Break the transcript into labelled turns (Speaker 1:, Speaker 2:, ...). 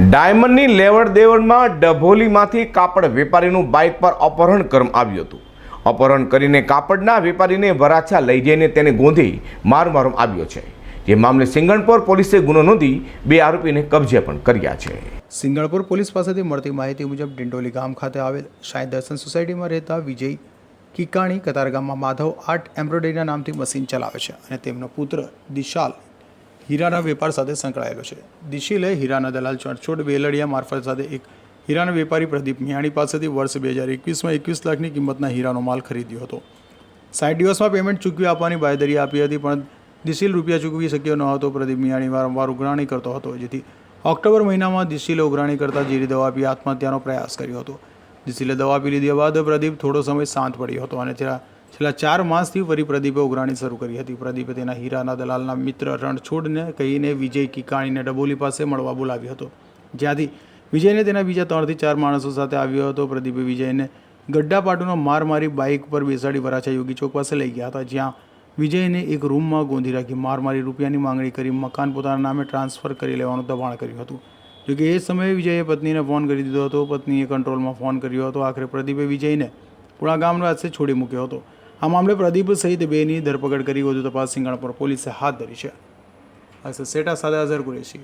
Speaker 1: ડાયમંડની લેવડ દેવડમાં ડભોલીમાંથી કાપડ વેપારીનું બાઇક પર અપહરણ કરવામાં આવ્યું હતું. અપહરણ કરીને કાપડના વેપારીને વરાછા લઈ જઈને તેને ગોંધી માર મારવામાં આવ્યો છે. જે મામલે સિંગણપોર પોલીસે ગુનો નોંધી બે આરોપીને કબજે પણ કર્યા છે.
Speaker 2: સિંગણપુર પોલીસ પાસેથી મળતી માહિતી મુજબ ડિંડોલી ગામ ખાતે આવેલ સાંઈ દર્શન સોસાયટીમાં રહેતા વિજય કિકાણી કતારગામમાં માધવ આર્ટ એમ્બ્રોઇડરીના નામથી મશીન ચલાવે છે અને તેમનો પુત્ર દિશાલ હીરાના વેપાર સાથે સંકળાયેલો છે. દિશીલે હીરાના દલાલ ચણછોડ વેલડિયા મારફત સાથે એક હીરાના વેપારી પ્રદીપ મિયાણી પાસેથી વર્ષ બે હજાર એકવીસમાં એકવીસ લાખની કિંમતના હીરાનો માલ ખરીદ્યો હતો. સાઠ દિવસમાં પેમેન્ટ ચૂકવી આપવાની બાયદરી આપી હતી, પણ દિશીલ રૂપિયા ચૂકવી શક્યો ન હતો. પ્રદીપ મિયાણી વારંવાર ઉઘરાણી કરતો હતો, જેથી ઓક્ટોબર મહિનામાં દિશીલે ઉઘરાણી કરતા જીરી દવા આપી આત્મહત્યાનો પ્રયાસ કર્યો હતો. દિશીલે દવા આપી લીધા બાદ પ્રદીપ થોડો સમય શાંત પડ્યો હતો અને છેલ્લા છેલ્લા ચાર માસથી ફરી પ્રદીપે ઉઘરાણી શરૂ કરી હતી. પ્રદીપે તેના હીરાના દલાલના મિત્ર રણછોડને કહીને વિજય કિકાણીને ડબોલી પાસે મળવા બોલાવ્યો હતો. જ્યાંથી વિજયને તેના બીજા ત્રણથી ચાર માણસો સાથે આવ્યો હતો, પ્રદીપે વિજયને ગડ્ડાપાટુનો માર મારી બાઇક પર બેસાડી વરાછા યોગી ચોક પાસે લઈ ગયા હતા, જ્યાં વિજયને એક રૂમમાં ગોંધી રાખી માર મારી રૂપિયાની માંગણી કરી મકાન પોતાના નામે ટ્રાન્સફર કરી લેવાનું દબાણ કર્યું હતું. જોકે એ સમયે વિજયે પત્નીને ફોન કરી દીધો હતો. પત્નીએ કંટ્રોલમાં ફોન કર્યો હતો. આખરે પ્રદીપે વિજયને પુણા ગામ પાસે છોડી મૂક્યો હતો. આ મામલે પ્રદીપ સહિત બેની ધરપકડ કરી વધુ તપાસ સિંગણપુર પોલીસે હાથ ધરી છે. આ સેટા સાથે અઝર કુરેશી.